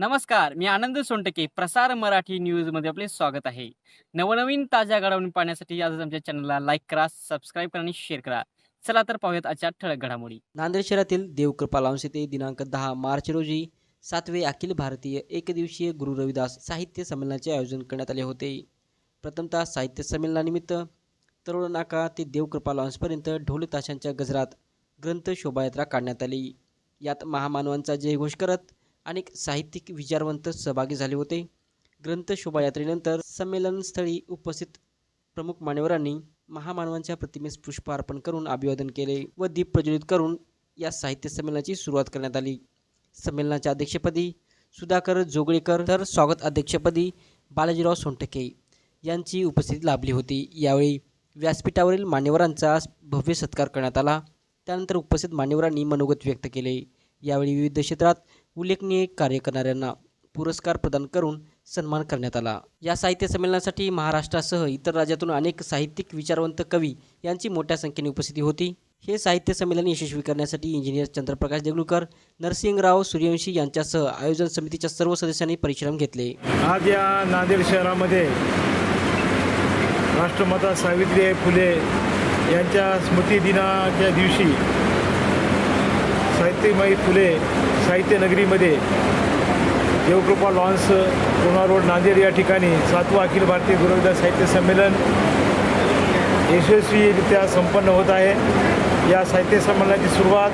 नमस्कार मी आनंद सोनटके. प्रसार मराठी न्यूजमध्ये आपले स्वागत आहे. नवनवीन ताज्या घडामोडी पाहण्यासाठी आजच आमच्या चॅनलला लाईक करा सबस्क्राईब करा आणि शेअर करा. चला तर पाहूयात आजच्या ठळक घडामोडी. नांदेड शहरातील देवकृपा लाऊंस येथे दिनांक दहा मार्च रोजी सातवे अखिल भारतीय एकदिवसीय गुरु रविदास साहित्य संमेलनाचे आयोजन करण्यात आले होते. प्रथमतः साहित्य संमेलनानिमित्त तरुण नाका ते देवकृपा लॉन्सपर्यंत ढोल ताशांच्या गजरात ग्रंथ शोभायात्रा काढण्यात आली. यात महामानवांचा जयघोष करत अनेक साहित्यिक विचारवंत सहभागी झाले होते. ग्रंथ शोभायात्रेनंतर संमेलनस्थळी उपस्थित प्रमुख मान्यवरांनी महामानवांच्या प्रतिमेस पुष्प अर्पण करून अभिवादन केले व दीप प्रज्वलित करून या साहित्य संमेलनाची सुरुवात करण्यात आली. संमेलनाच्या अध्यक्षपदी सुधाकर जोगळेकर तर स्वागत अध्यक्षपदी बालाजीराव सोनटके यांची उपस्थिती लाभली होती. यावेळी व्यासपीठावरील मान्यवरांचा भव्य सत्कार करण्यात आला. त्यानंतर उपस्थित मान्यवरांनी मनोगत व्यक्त केले. यावेळी विविध क्षेत्रात उल्लेखनीय कार्य करणाऱ्यांना पुरस्कार प्रदान करून सन्मान करण्यात आला. या साहित्य संमेलनासाठी महाराष्ट्रासह इतर राज्यातून अनेक साहित्यिक विचारवंत कवी यांची मोठ्या संख्येने उपस्थिती होती. हे साहित्य संमेलन यशस्वी करण्यासाठी इंजिनियर चंद्रप्रकाश देगलूकर नरसिंहराव सूर्यवंशी यांच्यासह आयोजन समितीच्या सर्व सदस्यांनी परिश्रम घेतले. आज या नांदेड शहरामध्ये राष्ट्रमाता सावित्रीबाई फुले यांच्या स्मृतिदिनाच्या दिवशी साहित्यमयी फुले साहित्य नगरीमध्ये देवकृपा लॉन्स पुणा रोड नांदेड या ठिकाणी सातवं अखिल भारतीय गुरुविद्या साहित्य संमेलन यशस्वीरित्या संपन्न होत आहे. या साहित्य संमेलनाची सुरुवात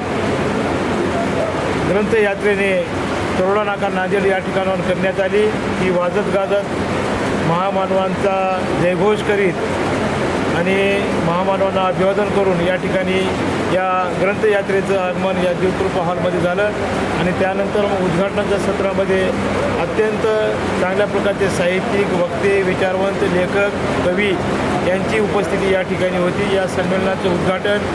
ग्रंथयात्रेने तरोडा नाका नांदेड या ठिकाणाहून करण्यात आली. ही वाजत गाजत महामानवांचा जयघोष करीत आणि महामानवांना अभिवादन करून या ठिकाणी या ग्रंथयात्रेचं आगमन या देवकृपा हॉलमध्ये झालं आणि त्यानंतर उद्घाटनाच्या सत्रामध्ये अत्यंत चांगल्या प्रकारचे साहित्यिक वक्ते विचारवंत लेखक कवी यांची उपस्थिती या ठिकाणी होती. या संमेलनाचं उद्घाटन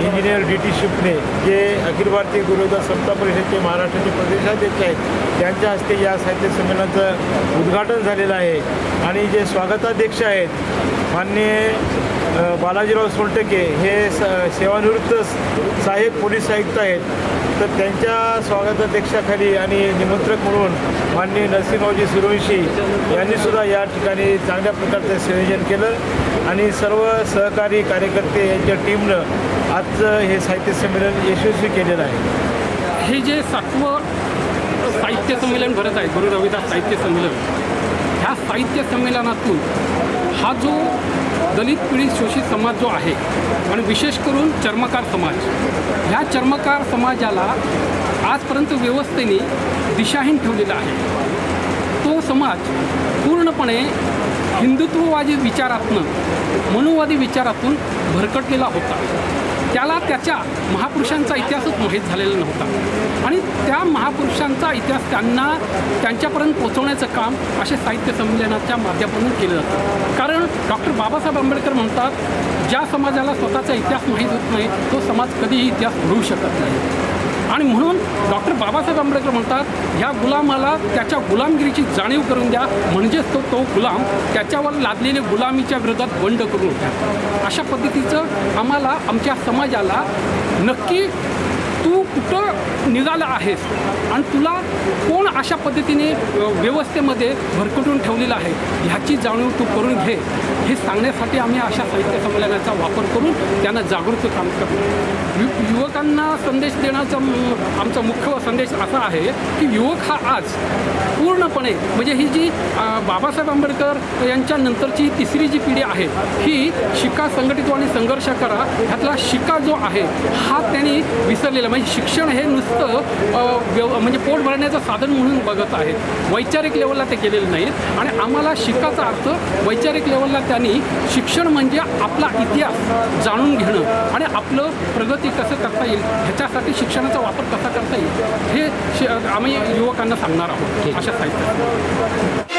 इंजिनियर डी टी शिपणे जे अखिल भारतीय गुरुदा समता परिषदेचे महाराष्ट्राचे प्रदेशाध्यक्ष आहेत त्यांच्या हस्ते या साहित्य संमेलनाचं उद्घाटन झालेलं आहे. आणि जे स्वागताध्यक्ष आहेत माननीय बालाजीराव सोलटके हे स सेवानिवृत्त साहेब सहाय्यक पोलीस आयुक्त आहेत. तर त्यांच्या स्वागताध्यक्षाखाली आणि निमंत्रक म्हणून माननीय नरसिंहरावजी सूर्यवंशी यांनीसुद्धा या ठिकाणी चांगल्या प्रकारचं संयोजन केलं आणि सर्व सहकारी कार्यकर्ते यांच्या टीमनं आजचं हे साहित्य संमेलन यशस्वी केलेलं आहे. हे जे सातवं साहित्य संमेलन भरत आहे गुरु रविदास साहित्य संमेलन ह्या साहित्य संमेलनातून हा जो दलित पिढी शोषित समाज जो आहे आणि विशेष करून चर्मकार समाज ह्या चर्मकार समाजाला आजपर्यंत व्यवस्थेने दिशाहीन ठेवलेला आहे. तो समाज पूर्णपणे हिंदुत्ववादी विचारातनं मनुवादी विचारातून भरकटलेला होता. त्याला त्याच्या महापुरुषांचा इतिहासच माहीत झालेला नव्हता. आणि त्या महापुरुषांचा इतिहास त्यांना त्यांच्यापर्यंत पोचवण्याचं काम असे साहित्य संमेलनाच्या माध्यमातून केलं जातं. कारण डॉक्टर बाबासाहेब आंबेडकर म्हणतात ज्या समाजाला स्वतःचा इतिहास माहीत होत नाही तो समाज कधीही इतिहास घडवू शकत नाही. आणि म्हणून डॉक्टर बाबासाहेब आंबेडकर म्हणतात ह्या गुलामाला त्याच्या गुलामगिरीची जाणीव करून द्या. म्हणजेच तो तो गुलाम त्याच्यावर लादलेले गुलामीच्या विरोधात बंड करून द्या अशा पद्धतीचं आम्हाला आमच्या समाजाला नक्की तू कुठं निघाला आहेस? आणि तुला कोण अशा पद्धतीने व्यवस्थेमध्ये भरकटून ठेवलेलं आहे? ह्याची जाणीव तू करून घे. हे सांगण्यासाठी आम्ही अशा साहित्य संमेलनाचा वापर करून त्यांना जागृत काम करतो. यु युवकांना संदेश देण्याचा आमचा मुख्य संदेश असा आहे की युवक हा आज पूर्णपणे म्हणजे ही जी बाबासाहेब आंबेडकर यांच्या नंतरची तिसरी जी पिढी आहे ही शिका संघटित आणि संघर्ष करा ह्यातला शिका जो आहे हा त्यांनी विसरलेला म्हणजे शिक्षण हे नुसतं व्यव म्हणजे पोट भरण्याचं साधन म्हणून बघत आहेत वैचारिक लेवलला ते केलेलं नाहीत. आणि आम्हाला शिकाचा अर्थ वैचारिक लेवलला त्यांनी शिक्षण म्हणजे आपला इतिहास जाणून घेणं आणि आपलं प्रगती कसं करता येईल ह्याच्यासाठी शिक्षणाचा वापर कसा करता येईल हे शि- आम्ही युवकांना सांगणार आहोत. अशा साहित्यात.